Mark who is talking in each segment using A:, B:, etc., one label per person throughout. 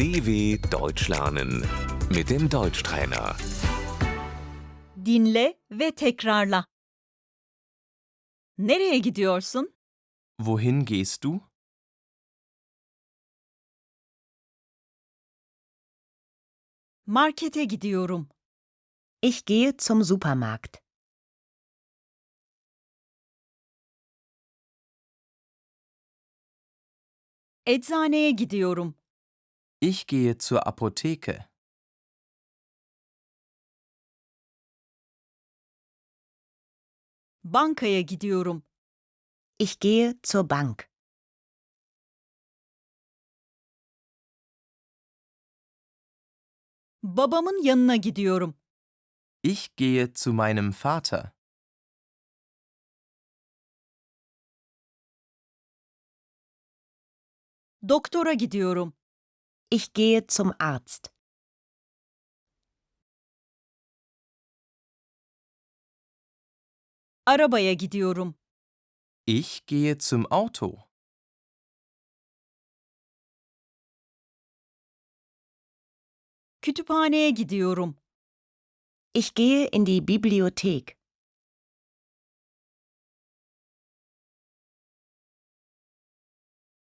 A: DW Deutsch lernen mit dem Deutschtrainer.
B: Dinle ve tekrarla. Nereye gidiyorsun?
C: Wohin gehst du?
B: Markete gidiyorum.
D: Ich gehe zum Supermarkt.
B: Eczaneye gidiyorum.
C: Ich gehe zur Apotheke.
B: Bankaya gidiyorum.
D: Ich gehe zur Bank.
B: Babamın yanına gidiyorum.
C: Ich gehe zu meinem Vater.
B: Doktora gidiyorum.
D: Ich gehe zum Arzt.
B: Arabaya gidiyorum.
C: Ich gehe zum Auto.
B: Kütüphaneye gidiyorum.
D: Ich gehe in die Bibliothek.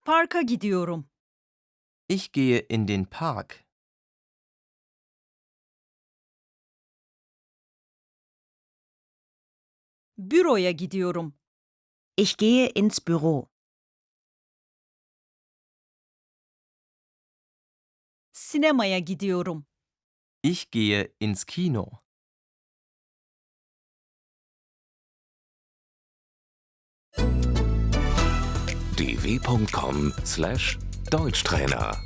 B: Parka gidiyorum.
C: Ich gehe in den Park.
B: Büroya gidiyorum.
D: Ich gehe ins Büro.
B: Sinemaya gidiyorum.
C: Ich gehe ins Kino.
A: dw.com/deutschtrainer